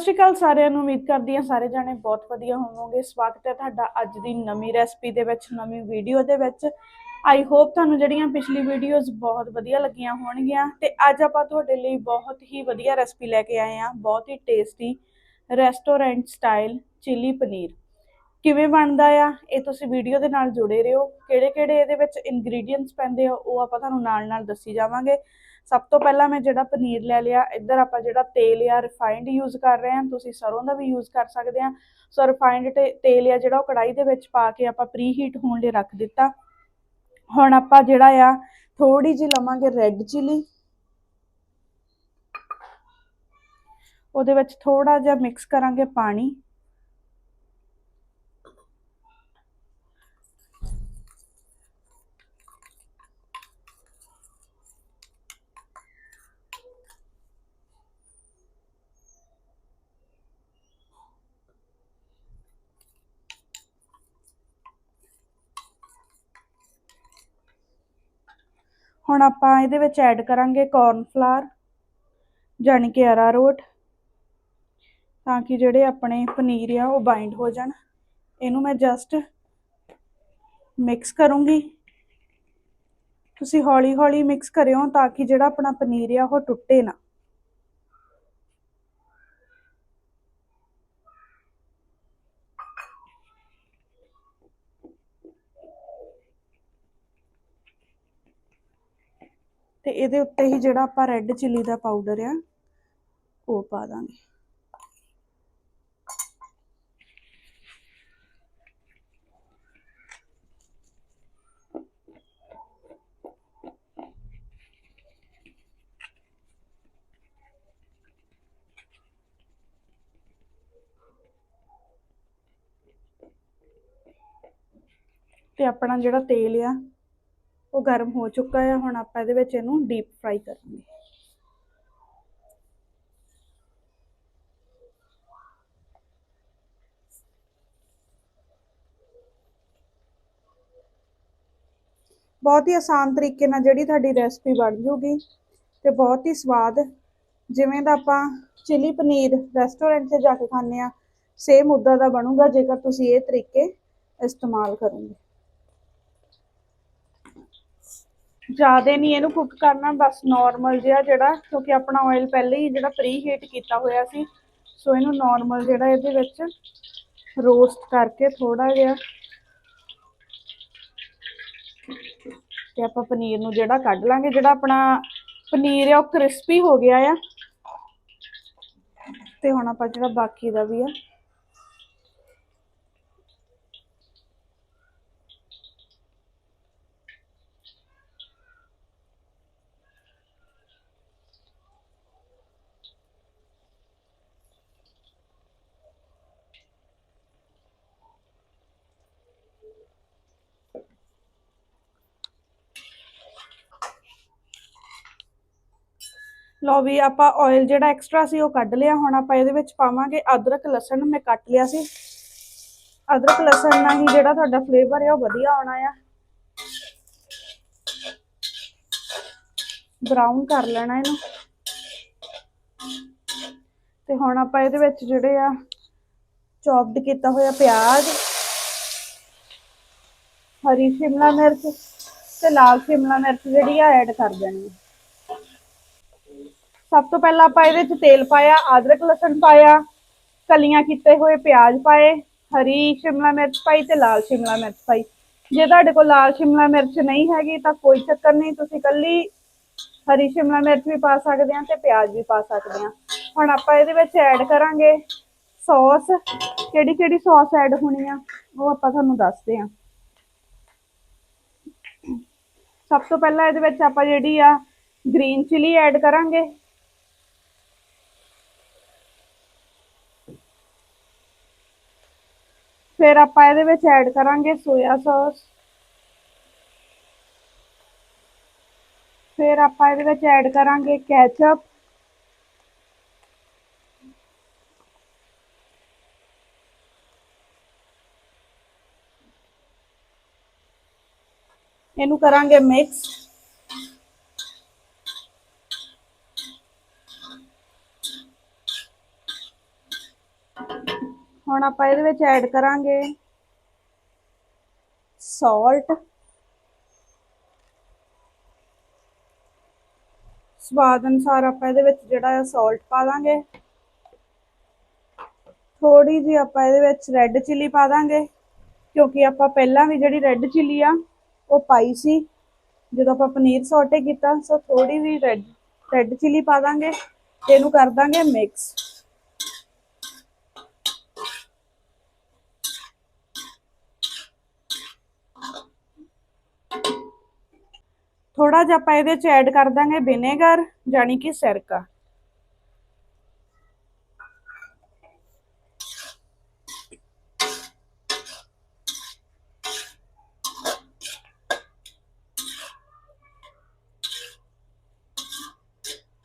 ਸ਼੍ਰੀ ਅਕਾਲ ਸਾਰਿਆਂ ਨੂੰ, ਉਮੀਦ ਕਰਦੀ ਹਾਂ ਸਾਰੇ ਜਾਣੇ ਬਹੁਤ ਵਧੀਆ ਹੋਵੋਗੇ। ਸਵਾਗਤ ਹੈ ਤੁਹਾਡਾ ਅੱਜ ਦੀ ਨਵੀਂ ਰੈਸਪੀ ਦੇ ਵਿੱਚ, ਨਵੀਂ ਵੀਡੀਓ ਦੇ ਵਿੱਚ। ਆਈ ਹੋਪ ਤੁਹਾਨੂੰ ਜਿਹੜੀਆਂ ਪਿਛਲੀ ਵੀਡੀਓਜ਼ ਬਹੁਤ ਵਧੀਆ ਲੱਗੀਆਂ ਹੋਣਗੀਆਂ ਤੇ ਅੱਜ ਆਪਾਂ ਤੁਹਾਡੇ ਲਈ ਬਹੁਤ ਹੀ ਵਧੀਆ ਰੈਸਪੀ ਲੈ ਕੇ ਆਏ ਹਾਂ, ਬਹੁਤ ਹੀ tasty restaurant style chilli paneer ਕਿਵੇਂ ਬਣਦਾ ਆ, ਇਹ ਤੁਸੀਂ ਵੀਡੀਓ ਦੇ ਨਾਲ ਜੁੜੇ ਰਹੋ। ਕਿਹੜੇ ਕਿਹੜੇ ਇਹਦੇ ਵਿੱਚ ਇਨਗਰੀਡੀਅੰਟਸ ਪੈਂਦੇ ਆ, ਉਹ ਆਪਾਂ ਤੁਹਾਨੂੰ ਨਾਲ ਨਾਲ ਦੱਸੀ ਜਾਵਾਂਗੇ। ਸਭ ਤੋਂ ਪਹਿਲਾਂ ਮੈਂ ਜਿਹੜਾ ਪਨੀਰ ਲੈ ਲਿਆ, ਇੱਧਰ ਆਪਾਂ ਜਿਹੜਾ ਤੇਲ ਆ ਰਿਫਾਈਨਡ ਯੂਜ਼ ਕਰ ਰਹੇ ਹਾਂ। ਤੁਸੀਂ ਸਰੋਂ ਦਾ ਵੀ ਯੂਜ਼ ਕਰ ਸਕਦੇ ਆ ਸੋ ਰਿਫਾਈਨਡ ਤੇਲ ਆ ਜਿਹੜਾ, ਉਹ ਕੜਾਈ ਦੇ ਵਿੱਚ ਪਾ ਕੇ ਆਪਾਂ ਪ੍ਰੀ ਹੀਟ ਹੋਣ ਲਈ ਰੱਖ ਦਿੱਤਾ। ਹੁਣ ਆਪਾਂ ਜਿਹੜਾ ਆ ਥੋੜੀ ਜਿਹੀ ਲਵਾਂਗੇ ਰੈੱਡ ਚਿਲੀ ਉਹਦੇ ਵਿੱਚ ਥੋੜਾ ਜਿਹਾ ਮਿਕਸ ਕਰਾਂਗੇ ਪਾਣੀ। ਹੁਣ ਆਪਾਂ ਇਹਦੇ ਵਿੱਚ ਐਡ ਕਰਾਂਗੇ ਕੌਰਨ ਫਲਾਰ ਜਾਣੀ ਕਿ ਅਰਾਰੋਟ ਤਾਂ ਕਿ ਜਿਹੜੇ ਆਪਣੇ ਪਨੀਰ ਆ ਉਹ ਬਾਈਂਡ ਹੋ ਜਾਣ। ਇਹਨੂੰ ਮੈਂ ਜਸਟ ਮਿਕਸ ਕਰੂੰਗੀ। ਤੁਸੀਂ ਹੌਲੀ ਹੌਲੀ ਮਿਕਸ ਕਰਿਓ ਤਾਂ ਕਿ ਜਿਹੜਾ ਆਪਣਾ ਪਨੀਰ ਆ ਉਹ ਟੁੱਟੇ ਨਾ। ਤੇ ਇਹਦੇ ਉੱਤੇ ਹੀ ਜਿਹੜਾ ਆਪਾਂ ਰੈੱਡ ਚਿੱਲੀ ਦਾ ਪਾਊਡਰ ਆ, ਉਹ ਪਾ ਦਾਂਗੇ। ਤੇ ਆਪਣਾ ਜਿਹੜਾ ਤੇਲ ਆ ਉਹ ਗਰਮ ਹੋ ਚੁੱਕਾ ਆ, ਹੁਣ ਆਪਾਂ ਇਹਦੇ ਵਿੱਚ ਇਹਨੂੰ ਡੀਪ ਫਰਾਈ ਕਰਾਂਗੇ। ਬਹੁਤ ਹੀ ਆਸਾਨ ਤਰੀਕੇ ਨਾਲ ਜਿਹੜੀ ਤੁਹਾਡੀ ਰੈਸਪੀ ਬਣ ਜੂਗੀ ਤੇ ਬਹੁਤ ਹੀ ਸਵਾਦ, ਜਿਵੇਂ ਦਾ ਆਪਾਂ ਚਿਲੀ ਪਨੀਰ ਰੈਸਟੋਰੈਂਟ 'ਤੇ ਜਾ ਕੇ ਖਾਂਦੇ ਆ ਸੇਮ ਉੱਦਾਂ ਦਾ ਬਣੂਗਾ ਜੇਕਰ ਤੁਸੀਂ ਇਹ ਤਰੀਕੇ ਇਸਤੇਮਾਲ ਕਰੋਗੇ। ਜ਼ਿਆਦਾ ਨਹੀਂ, ਇਹਨੂੰ ਕੁੱਕ ਕਰਨਾ ਬਸ ਨਾਰਮਲ ਜਿਹਾ ਜਿਹੜਾ, ਕਿਉਂਕਿ ਆਪਣਾ ਆਇਲ ਪਹਿਲੇ ਹੀ ਜਿਹੜਾ ਪ੍ਰੀ ਹੀਟ ਕੀਤਾ ਹੋਇਆ ਸੀ, ਸੋ ਇਹਨੂੰ ਨਾਰਮਲ ਜਿਹੜਾ ਇਹਦੇ ਵਿੱਚ ਰੋਸਟ ਕਰਕੇ ਥੋੜਾ ਜਿਹਾ ਤੇ ਆਪਾਂ ਪਨੀਰ ਨੂੰ ਜਿਹੜਾ ਕੱਢ ਲਾਂਗੇ, ਜਿਹੜਾ ਆਪਣਾ ਪਨੀਰ ਆ, ਉਹ ਕ੍ਰਿਸਪੀ ਹੋ ਗਿਆ ਆ। ਤੇ ਹੁਣ ਆਪਾਂ ਜਿਹੜਾ ਬਾਕੀ ਦਾ ਵੀ ਆ ਲਓ ਵੀ ਆਪਾਂ ਆਇਲ ਜਿਹੜਾ ਐਕਸਟਰਾ ਸੀ ਉਹ ਕੱਢ ਲਿਆ, ਹੁਣ ਆਪਾਂ ਇਹਦੇ ਵਿੱਚ ਪਾਵਾਂਗੇ ਅਦਰਕ, ਲਸਣ, ਮੈਂ ਕੱਟ ਲਿਆ ਸੀ। ਅਦਰਕ, ਲਸਣ ਨਾਲ ਹੀ ਜਿਹੜਾ ਤੁਹਾਡਾ ਫਲੇਵਰ ਹੈ ਉਹ ਵਧੀਆ ਆਉਣਾ ਆ। ਬਰਾਊਨ ਕਰ ਲੈਣਾ ਇਹਨੂੰ। ਤੇ ਹੁਣ ਆਪਾਂ ਇਹਦੇ ਵਿੱਚ ਜਿਹੜੇ ਆ ਚੌਪਡ ਕੀਤਾ ਹੋਇਆ ਪਿਆਜ਼, ਹਰੀ ਸ਼ਿਮਲਾ ਮਿਰਚ ਤੇ ਲਾਲ ਸ਼ਿਮਲਾ ਮਿਰਚ ਜਿਹੜੀ ਆ ਐਡ ਕਰ ਦੇਣੀ ਹੈ ਸਭ ਤੋਂ ਪਹਿਲਾਂ ਆਪਾਂ ਇਹਦੇ ਵਿੱਚ ਤੇਲ ਪਾਇਆ, ਅਦਰਕ ਲਸਣ ਪਾਇਆ, ਕਲੀਆਂ ਕੀਤੇ ਹੋਏ ਪਿਆਜ਼ ਪਾਏ, ਹਰੀ ਸ਼ਿਮਲਾ ਮਿਰਚ ਪਾਈ ਤੇ ਲਾਲ ਸ਼ਿਮਲਾ ਮਿਰਚ ਪਾਈ। ਜੇ ਤੁਹਾਡੇ ਕੋਲ ਲਾਲ ਸ਼ਿਮਲਾ ਮਿਰਚ ਨਹੀਂ ਹੈਗੀ ਤਾਂ ਕੋਈ ਚੱਕਰ ਨਹੀਂ, ਤੁਸੀਂ ਕੱਲੀ ਹਰੀ ਸ਼ਿਮਲਾ ਮਿਰਚ ਵੀ ਪਾ ਸਕਦੇ ਆ ਤੇ ਪਿਆਜ਼ ਵੀ ਪਾ ਸਕਦੇ ਆ ਹੁਣ ਆਪਾਂ ਇਹਦੇ ਵਿੱਚ ਐਡ ਕਰਾਂਗੇ ਸੌਸ। ਕਿਹੜੀ ਕਿਹੜੀ ਸੌਸ ਐਡ ਹੋਣੀ ਆ, ਉਹ ਆਪਾਂ ਤੁਹਾਨੂੰ ਦੱਸਦੇ ਆ ਸਭ ਤੋਂ ਪਹਿਲਾਂ ਇਹਦੇ ਵਿੱਚ ਆਪਾਂ ਜਿਹੜੀ ਆ ਗ੍ਰੀਨ ਚਿਲੀ ਐਡ ਕਰਾਂਗੇ। ਫਿਰ ਆਪਾਂ ਇਹਦੇ ਵਿੱਚ ਐਡ ਕਰਾਂਗੇ ਸੋਇਆ ਸੌਸ ਫਿਰ ਆਪਾਂ ਇਹਦੇ ਵਿੱਚ ਐਡ ਕਰਾਂਗੇ ਕੈਚਅਪ ਇਹਨੂੰ ਕਰਾਂਗੇ ਮਿਕਸ ਹੁਣ ਆਪਾਂ ਇਹਦੇ ਵਿੱਚ ਐਡ ਕਰਾਂਗੇ ਸਾਲਟ ਸਵਾਦ ਅਨੁਸਾਰ ਆਪਾਂ ਇਹਦੇ ਵਿੱਚ ਜਿਹੜਾ ਹੈ ਸਾਲਟ ਪਾ ਦਾਂਗੇ। ਥੋੜੀ ਜਿਹੀ ਆਪਾਂ ਇਹਦੇ ਵਿੱਚ ਰੈੱਡ ਚਿੱਲੀ ਪਾ ਦਾਂਗੇ, ਕਿਉਂਕਿ ਆਪਾਂ ਪਹਿਲਾਂ ਵੀ ਜਿਹੜੀ ਰੈੱਡ ਚਿੱਲੀ ਆ, ਉਹ ਪਾਈ ਸੀ, ਜਦੋਂ ਆਪਾਂ ਪਨੀਰ ਸੌਟੇ ਕੀਤਾ, ਸੋ ਥੋੜੀ ਵੀ ਰੈੱਡ ਰੈੱਡ ਚਿੱਲੀ ਪਾ ਦਾਂਗੇ, ਤੇ ਇਹਨੂੰ ਕਰ ਦਾਂਗੇ ਮਿਕਸ ਥੋੜਾ ਜਿਹਾ ਆਪਾਂ ਇਹਦੇ ਚ ਐਡ ਕਰ ਦਾਂਗੇ ਵਿਨੇਗਰ ਜਾਨੀ ਕਿ ਸਿਰਕਾ।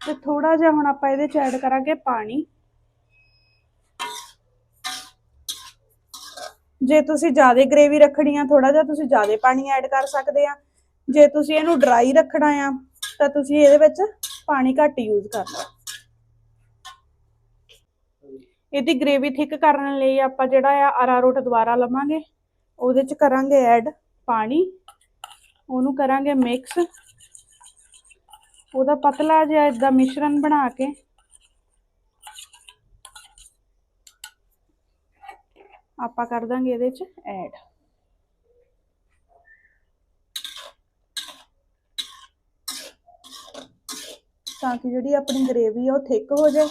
ਤੇ ਥੋੜਾ ਜਿਹਾ ਹੁਣ ਆਪਾਂ ਇਹਦੇ ਚ ਐਡ ਕਰਾਂਗੇ ਪਾਣੀ। ਜੇ ਤੁਸੀਂ ਜ਼ਿਆਦਾ ਗ੍ਰੇਵੀ ਰੱਖਣੀ ਆ ਥੋੜਾ ਜਿਹਾ ਤੁਸੀਂ ਜ਼ਿਆਦਾ ਪਾਣੀ ਐਡ ਕਰ ਸਕਦੇ ਆ। ਜੇ ਤੁਸੀਂ ਇਹਨੂੰ ਡਰਾਈ ਰੱਖਣਾ ਆ, ਤਾਂ ਤੁਸੀਂ ਇਹਦੇ ਵਿੱਚ ਪਾਣੀ ਘੱਟ ਯੂਜ਼ ਕਰਨਾ। ਇਹਦੀ ਗ੍ਰੇਵੀ ਥਿਕ ਕਰਨ ਲਈ ਆਪਾਂ ਜਿਹੜਾ ਆ ਅਰਾਰੋਟ ਦੁਬਾਰਾ ਲਵਾਂਗੇ। ਉਹਦੇ ਚ ਕਰਾਂਗੇ ਐਡ ਪਾਣੀ। ਉਹਨੂੰ ਕਰਾਂਗੇ ਮਿਕਸ ਉਹਦਾ ਪਤਲਾ ਜਿਹਾ ਇਦਾਂ ਮਿਸ਼ਰਣ ਬਣਾ ਕੇ। ਆਪਾਂ ਕਰ ਦਾਂਗੇ ਇਹਦੇ ਚ ਐਡ ਤਾਂ ਕਿ ਜਿਹੜੀ ਆਪਣੀ ਗ੍ਰੇਵੀ ਆ ਉਹ ਥਿਕ ਹੋ ਜਾਏ।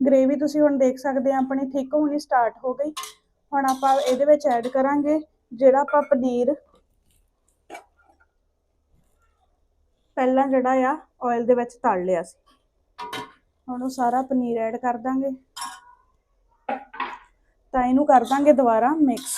ਗ੍ਰੇਵੀ ਤੁਸੀਂ ਹੁਣ ਦੇਖ ਸਕਦੇ ਆ, ਆਪਣੀ ਥਿਕ ਹੋਣੀ ਸਟਾਰਟ ਹੋ ਗਈ। ਹੁਣ ਆਪਾਂ ਇਹਦੇ ਵਿੱਚ ਐਡ ਕਰਾਂਗੇ, ਜਿਹੜਾ ਆਪਾਂ ਪਨੀਰ, ਪਹਿਲਾਂ ਜਿਹੜਾ ਆ ਆਇਲ ਦੇ ਵਿੱਚ ਤਲ ਲਿਆ ਸੀ। ਹੁਣ ਉਹ ਸਾਰਾ ਪਨੀਰ ਐਡ ਕਰ ਦਾਂਗੇ। ਤਾਂ ਇਹਨੂੰ ਕਰ ਦਾਂਗੇ ਦੁਬਾਰਾ ਮਿਕਸ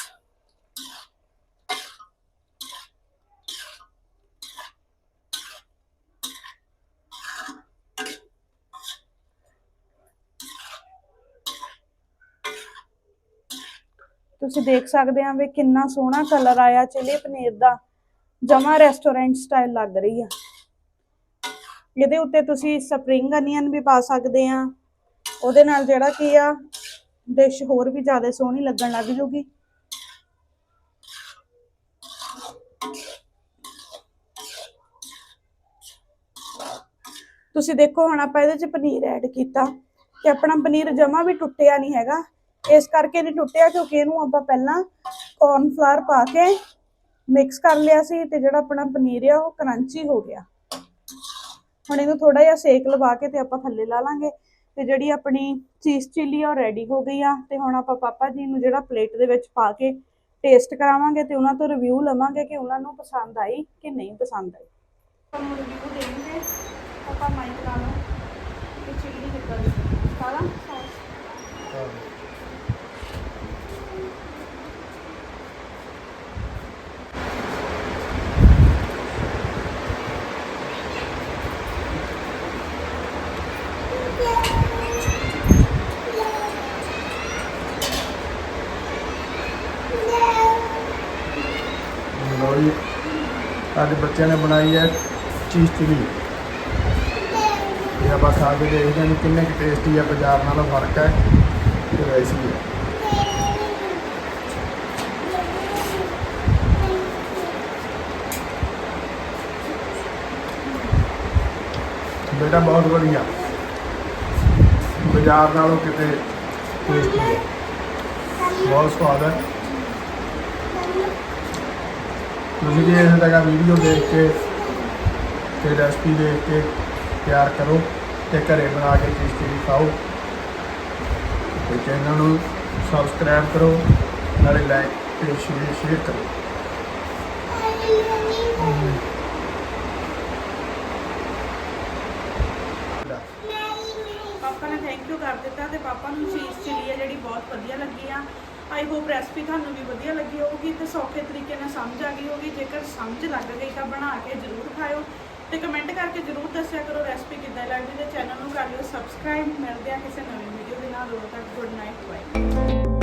ਤੁਸੀਂ ਦੇਖ ਸਕਦੇ ਆ ਵੀ ਕਿੰਨਾ ਸੋਹਣਾ ਕਲਰ ਆਇਆ ਚਿਲੀ ਪਨੀਰ ਦਾ। ਜਮਾ ਰੈਸਟੋਰੈਂਟ ਸਟਾਈਲ ਲੱਗ ਰਹੀ ਆ। ਇਹਦੇ ਉੱਤੇ ਤੁਸੀਂ ਸਪਰਿੰਗ ਅਨੀਅਨ ਵੀ ਪਾ ਸਕਦੇ ਆ। ਉਹਦੇ ਨਾਲ ਜਿਹੜਾ ਕੀ ਆ ਡਿਸ਼ ਹੋਰ ਵੀ ਜ਼ਿਆਦਾ ਸੋਹਣੀ ਲੱਗਣ ਲੱਗ ਜੂਗੀ। ਤੁਸੀਂ ਦੇਖੋ ਹੁਣ ਆਪਾਂ ਇਹਦੇ ਚ ਪਨੀਰ ਐਡ ਕੀਤਾ ਤੇ ਆਪਣਾ ਪਨੀਰ ਜਮਾ ਵੀ ਟੁੱਟਿਆ ਨਹੀਂ ਹੈਗਾ। ਇਸ ਕਰਕੇ ਨਹੀਂ ਟੁੱਟਿਆ ਕਿਉਂਕਿ ਇਹਨੂੰ ਆਪਾਂ ਪਹਿਲਾਂ ਕੌਰਨਫਲਾਵਰ ਪਾ ਕੇ ਮਿਕਸ ਕਰ ਲਿਆ ਸੀ ਤੇ ਜਿਹੜਾ ਆਪਣਾ ਪਨੀਰ ਆ ਉਹ ਕਰੰਚੀ ਹੋ ਗਿਆ। ਹੁਣ ਇਹਨੂੰ ਥੋੜਾ ਜਿਹਾ ਸੇਕ ਲਵਾ ਕੇ ਤੇ ਆਪਾਂ ਥੱਲੇ ਲਾ ਲਾਂਗੇ। ਤੇ ਜਿਹੜੀ ਆਪਣੀ ਚੀਜ਼ ਚਿੱਲੀ ਆ ਉਹ ਰੈਡੀ ਹੋ ਗਈ ਆ ਤੇ ਹੁਣ ਆਪਾਂ ਪਾਪਾ ਜੀ ਨੂੰ ਜਿਹੜਾ ਪਲੇਟ ਦੇ ਵਿੱਚ ਪਾ ਕੇ ਟੇਸਟ ਕਰਾਵਾਂਗੇ ਤੇ ਉਹਨਾਂ ਤੋਂ ਰਿਵਿਊ ਲਵਾਂਗੇ ਕਿ ਉਹਨਾਂ ਨੂੰ ਪਸੰਦ ਆਈ ਕਿ ਨਹੀਂ ਪਸੰਦ ਆਈ। ਤੁਹਾਨੂੰ ਰਿਵਿਊ ਦੇਣਗੇ ਪਾਪਾ ਮਾਈਕ ਲਾ ਕਿ ਚਿੱਲੀ ਕਿੱਦਾਂ ਦੀ ਸਾਰਾ ਸੌਸ ਲੋ ਜੀ, ਅੱਜ ਬੱਚਿਆਂ ਨੇ ਬਣਾਈ ਹੈ ਚੀਜ਼ ਚਿਲੀ। ਇਹ ਆਪਾਂ ਖਾ ਕੇ ਦੇਖਦੇ ਹਾਂ ਵੀ ਕਿੰਨੇ ਕੁ ਟੇਸਟੀ ਹੈ ਬਾਜ਼ਾਰ ਨਾਲੋਂ ਫ਼ਰਕ ਹੈ ਤੇ ਵੈਸੀ ਹੈ। ਬੇਟਾ ਬਹੁਤ ਵਧੀਆ। ਬਾਜ਼ਾਰ ਨਾਲੋਂ ਕਿਤੇ ਟੇਸਟੀ ਹੈ। ਬਹੁਤ ਸਵਾਦ ਹੈ। ਤੁਸੀਂ ਵੀ ਇਸ ਜਗ੍ਹਾ ਵੀਡੀਓ ਦੇਖ ਕੇ ਤੇ ਰੈਸਪੀ ਦੇਖ ਕੇ ਤਿਆਰ ਕਰੋ ਤੇ ਘਰੇ ਬਣਾ ਕੇ ਚੀਜ਼ ਚੀਜ਼ ਖਾਓ। ਤੇ ਚੈਨਲ ਨੂੰ ਸਬਸਕ੍ਰਾਈਬ ਕਰੋ, ਨਾਲੇ ਲਾਈਕ ਤੇ ਸ਼ੇਅਰ ਸ਼ੇਅਰ ਕਰੋ। ਪਾਪਾ ਨੇ ਥੈਂਕ ਯੂ ਕਰ ਦਿੱਤਾ ਤੇ ਪਾਪਾ ਨੂੰ ਚੀਜ਼ ਚਿੱਲੀ ਹੈ ਜਿਹੜੀ ਬਹੁਤ ਵਧੀਆ ਲੱਗੀ ਆ। ਆਈ ਹੋਪ ਰੈਸਪੀ ਤੁਹਾਨੂੰ ਵੀ ਵਧੀਆ ਲੱਗੀ ਹੋਊਗੀ ਤੇ ਸੌਖੇ ਤਰੀਕੇ ਨਾਲ ਸਮਝ ਆ ਗਈ ਹੋਊਗੀ। ਜੇਕਰ ਸਮਝ ਲੱਗ ਗਈ ਤਾਂ ਬਣਾ ਕੇ ਜ਼ਰੂਰ ਖਾਇਓ ਤੇ ਕਮੈਂਟ ਕਰਕੇ ਜ਼ਰੂਰ ਦੱਸਿਆ ਕਰੋ ਰੈਸਪੀ ਕਿੱਦਾਂ ਲੱਗਦੀ ਤੇ ਚੈਨਲ ਨੂੰ ਕਰ ਲਿਓ ਸਬਸਕ੍ਰਾਈਬ ਮਿਲਦੇ ਆ ਕਿਸੇ ਨਵੀਂ ਵੀਡੀਓ ਦੇ ਨਾਲ। ਉਦੋਂ ਤੱਕ ਗੁੱਡ ਨਾਈਟ ਬਾਏ